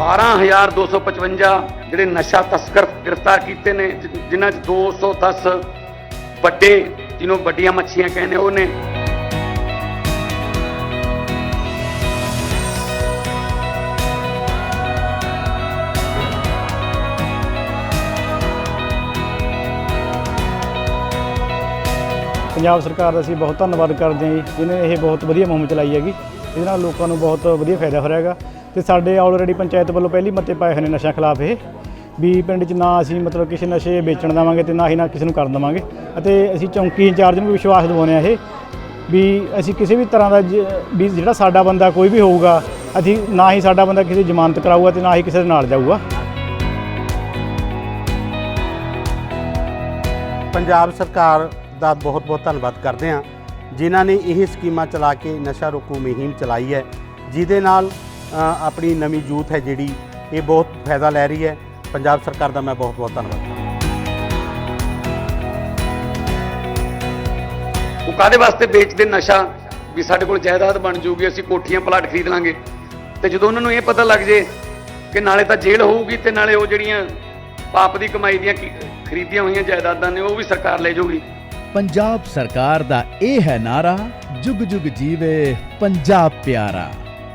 12255 ਜਿਹੜੇ ਨਸ਼ਾ ਤਸਕਰ ਗ੍ਰਿਫਤਾਰ ਕੀਤੇ ਨੇ, ਜਿ- ਜਿਨ੍ਹਾਂ 'ਚ 210 ਵੱਡੇ, ਜਿਹਨੂੰ ਵੱਡੀਆਂ ਮੱਛੀਆਂ ਕਹਿੰਦੇ ਉਹ ਨੇ। ਪੰਜਾਬ ਸਰਕਾਰ ਦਾ ਅਸੀਂ ਬਹੁਤ ਧੰਨਵਾਦ ਕਰਦੇ ਹਾਂ ਜੀ, ਜਿਹਨੇ ਇਹ ਬਹੁਤ ਵਧੀਆ ਮੁਹਿੰਮ ਚਲਾਈ ਹੈਗੀ। ਇਹਦੇ ਨਾਲ ਲੋਕਾਂ ਨੂੰ ਬਹੁਤ ਵਧੀਆ ਫਾਇਦਾ ਹੋ ਰਿਹਾ ਹੈਗਾ। ਤੇ ਸਾਡੇ ਆਲਰੇਡੀ ਪੰਚਾਇਤ ਵੱਲੋਂ ਪਹਿਲੀ ਮਤੇ ਪਾਏ ਹੋਏ ਨੇ ਨਸ਼ਿਆਂ ਖਿਲਾਫ ਇਹ, ਵੀ ਪਿੰਡ 'ਚ ਨਾ ਅਸੀਂ ਮਤਲਬ ਕਿਸੇ ਨਸ਼ੇ ਵੇਚਣ ਦੇਵਾਂਗੇ ਤੇ ਨਾ ਹੀ ਨਾ ਕਿਸੇ ਨੂੰ ਕਰਨ ਦੇਵਾਂਗੇ। ਅਤੇ ਅਸੀਂ ਚੌਂਕੀ ਇੰਚਾਰਜ ਨੂੰ ਵੀ ਵਿਸ਼ਵਾਸ ਦਿਵਾਉਂਦੇ ਆ ਇਹ, ਵੀ ਅਸੀਂ ਕਿਸੇ ਵੀ ਤਰ੍ਹਾਂ ਦਾ ਜ- ਵੀ ਜਿਹੜਾ ਸਾਡਾ ਬੰਦਾ ਕੋਈ ਵੀ ਹੋਊਗਾ, ਅਸੀਂ ਨਾ ਹੀ ਸਾਡਾ ਬੰਦਾ ਕਿਸੇ ਦੀ ਜ਼ਮਾਨਤ ਕਰਾਊਗਾ ਤੇ ਨਾ ਹੀ ਕਿਸੇ ਦੇ ਨਾਲ ਜਾਊਗਾ। ਪੰਜਾਬ ਸਰਕਾਰ ਦਾ ਬਹੁਤ-ਬਹੁਤ ਧੰਨਵਾਦ ਕਰਦੇ ਹਾਂ, ਜਿਨ੍ਹਾਂ ਨੇ ਇਹ ਸਕੀਮਾਂ ਚਲਾ ਕੇ ਨਸ਼ਾ ਰੋਕੂ ਮੁਹਿੰਮ ਚਲਾਈ ਹੈ, ਜਿਹਦੇ ਨਾਲ ਆਪਣੀ ਨਵੀਂ ਯੂਥ ਹੈ ਜਿਹੜੀ ਇਹ ਬਹੁਤ ਫਾਇਦਾ ਲੈ ਰਹੀ ਹੈ। ਪੰਜਾਬ ਸਰਕਾਰ ਦਾ ਮੈਂ ਬਹੁਤ-ਬਹੁਤ ਧੰਨਵਾਦ ਕਰਦਾ ਉਹ ਕਾਦੇ ਵਾਸਤੇ ਵੇਚਦੇ ਨਸ਼ਾ? ਵੀ ਸਾਡੇ ਕੋਲ ਜਾਇਦਾਦ ਬਣ ਜਾਊਗੀ ਅਸੀਂ ਕੋਠੀਆਂ ਪਲਾਟ ਖਰੀਦ ਲਾਂਗੇ। ਤੇ ਜਦੋਂ ਉਹਨਾਂ ਨੂੰ ਇਹ ਪਤਾ ਲੱਗ ਜੇ ਕਿ ਨਾਲੇ ਤਾਂ ਜੇਲ੍ਹ ਹੋਊਗੀ ਤੇ ਨਾਲੇ ਉਹ ਜਿਹੜੀਆਂ ਪਾਪ ਦੀ ਕਮਾਈ ਦੀਆਂ ਖਰੀਦੀਆਂ ਹੋਈਆਂ ਜਾਇਦਾਦਾਂ ਨੇ ਉਹ ਵੀ ਸਰਕਾਰ ਲੈ ਜਾਊਗੀ ਪੰਜਾਬ ਸਰਕਾਰ ਦਾ ਇਹ ਹੈ ਨਾਰਾ ਜੁਗ ਜੁਗ ਜੀਵੇ ਪੰਜਾਬ ਪਿਆਰਾ।